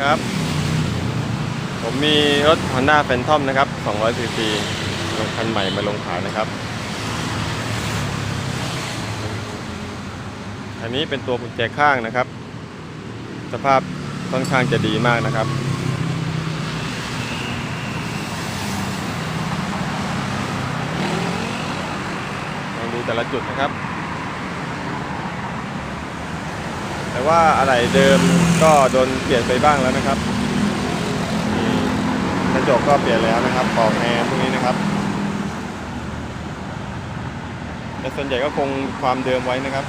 ครับ ผมมีรถ Honda Phantom นะครับ200 cc รถคันใหม่มาลงขายนะครับ อันนี้เป็นตัวกุญแจข้างนะครับ สภาพค่อนข้างจะดีมากนะครับ ลองดูแต่ละจุดนะครับ แต่ว่าอะไรเดิมก็โดนเปลี่ยนไปบ้างแล้วนะครับกระจกก็เปลี่ยนแล้วนะครับปลอกแอร์พวกนี้นะครับแต่ส่วนใหญ่ก็คงความเดิมไว้นะครับ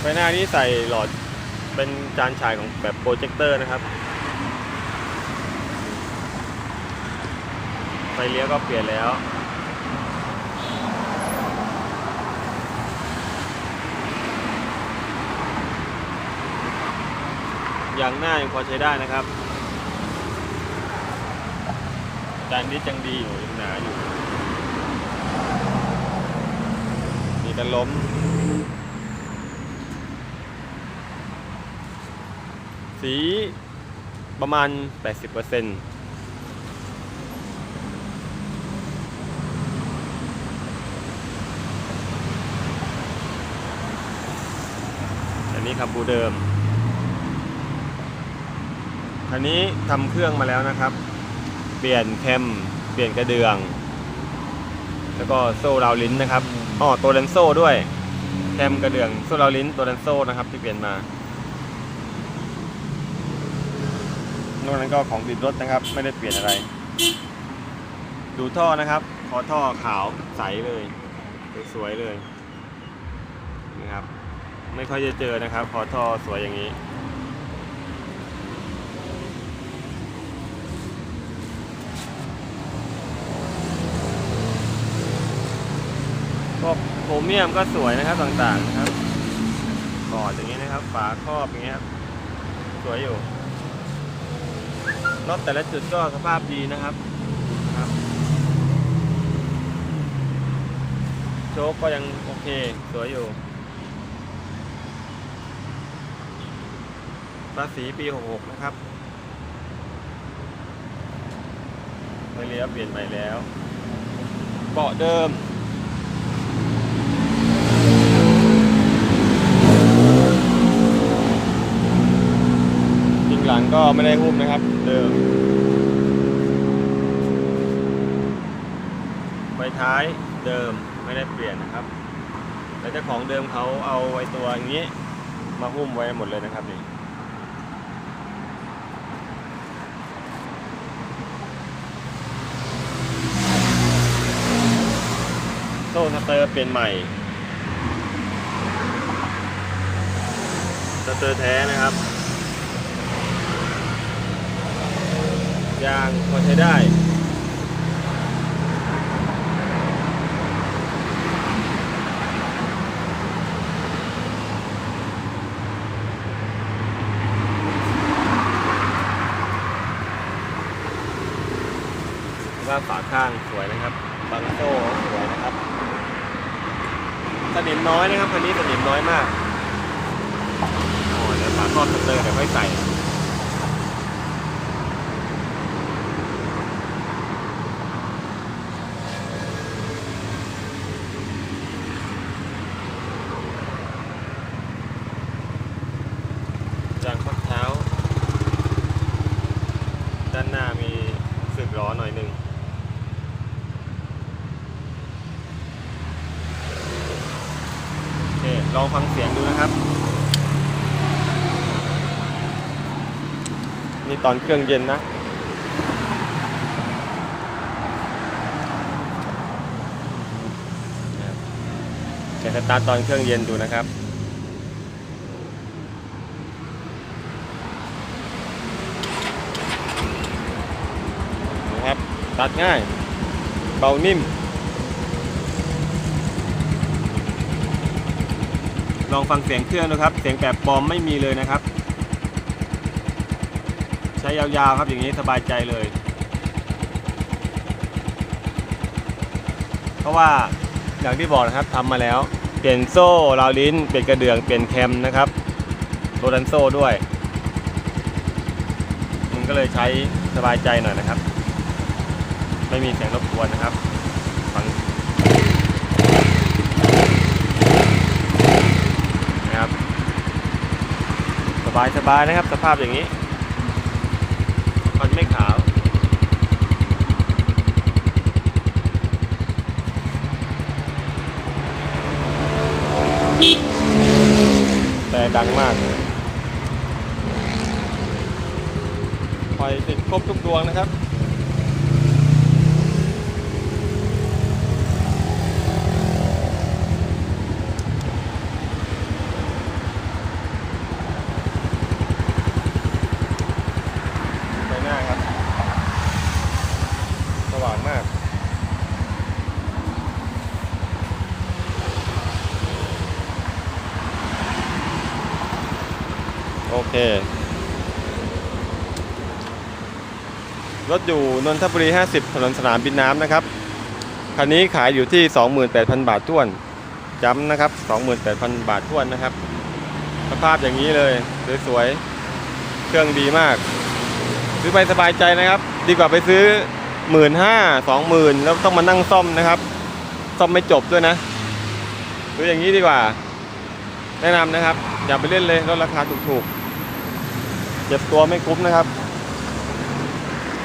ไฟหน้านี้ใส่หลอดเป็นจานฉายของแบบโปรเจคเตอร์นะครับ ไฟเลี้ยวก็เปลี่ยนแล้ว อย่างหน้ายังพอใช้ได้นะครับจานนี้ยังดีอยู่ยังหนาอยู่ มีกันล้ม สีประมาณ 80%อันนี้คับบูเดิม อันนี้ทำเครื่องมาแล้วนะครับ เปลี่ยนแคมเปลี่ยนกระเดื่อง แล้วก็โซ่ราวลิ้นนะครับอ๋อตัวเลนโซ่ด้วย แคมกระเดื่องโซ่ราวลิ้นตัวเลนโซ่นะครับ ที่เปลี่ยนมานอกนั้นก็ของติดรถนะครับ ไม่ได้เปลี่ยนอะไร ดูท่อนะครับ ขอท่อขาวใสเลยสวยๆเลยนะครับ ไม่ค่อยจะเจอนะครับ ขอท่อสวยอย่างนี้ ก็โครเมียมก็สวยนะครับต่างๆนะครับกอดอย่างนี้นะครับ ฝาครอบอย่างเงี้ยครับสวยอยู่รถแต่ละจุดก็สภาพดีนะครับนะครับโชคก็ยังโอเคสวยอยู่ภาษีปี 66 นะครับไฟเลี้ยเปลี่ยนใหม่แล้วเบาะเดิม ยิงหลังก็ไม่ได้หุ้มนะครับ เดิมไฟท้ายเดิมไม่ได้เปลี่ยนนะครับแต่เจ้าของเดิมเขาเอาไว้ตัวอย่างนี้ มาหุ้มไว้หมดเลยนะครับนี่โซ่สเตอร์เปลี่ยนใหม่สเตอร์แท้นะครับ ยางพอใช้ได้ว่าฝาข้างสวยนะครับบังโซ่สวยนะครับสนิมน้อยนะครับคันนี้สนิมน้อยมากโอ้เดี๋ยวฝาครอบสเตอร์เดี๋ยวค่อยใส่ จางข้อเท้า ด้านหน้ามีสึกล้อหน่อยหนึ่งโอเคลองฟังเสียงดูนะครับ นี่ตอนเครื่องเย็นนะจะสตาร์ตอนเครื่องเย็นดูนะครับ นะครับ ตัดง่าย เบานิ่ม ลองฟังเสียงเครื่องดูครับ เสียงแบบปลอมไม่มีเลยนะครับ ใช้ยาวๆครับอย่างนี้สบายใจเลย เพราะว่าอย่างที่บอกนะครับทำมาแล้วเปลี่ยนโซ่ราวลิ้น เปลี่ยนกระเดื่อง เปลี่ยนแคมนะครับโรดันโซ่ด้วย มันก็เลยใช้สบายใจหน่อยนะครับ ไม่มีเสียงรบกวนนะครับฟังนะครับสบายสบายนะครับ สภาพอย่างนี้มันไม่ขาวแต่ดังมากไฟติดครบทุกดวงนะครับ ไปหน้าครับ สว่างมาก โอเค รถอยู่นนทบุรี 50 ถนนสนามบินน้ำนะครับ คันนี้ขายอยู่ที่ 28,000 บาทท้วนย้ำนะครับ 28,000 บาทท้วนนะครับ สภาพอย่างนี้เลย สวยๆ เครื่องดีมาก ซื้อไปสบายใจนะครับ ดีกว่าไปซื้อ 1 5ื่นห้าสองหมื่นแล้วต้องมานั่งซ่อมนะครับ ซ่อมไม่จบด้วยนะซื้ออย่างนี้ดีกว่า แนะนำนะครับ อย่าไปเล่นเลยรถราคาถูกๆ เจ็บตัวไม่คุ้มนะครับ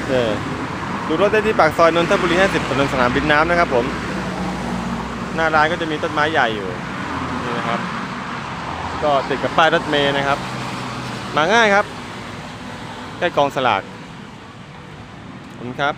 เออดูรถได้ที่ปากซอยนนทบุรี50ถนนสนามบินน้ำนะครับ ผม หน้าร้านก็จะมีต้นไม้ใหญ่อยู่นี่นะครับ ก็ติดกับป้ายรถเมย์นะครับ มาง่ายครับใกล้กองสลากขอบคุณครับ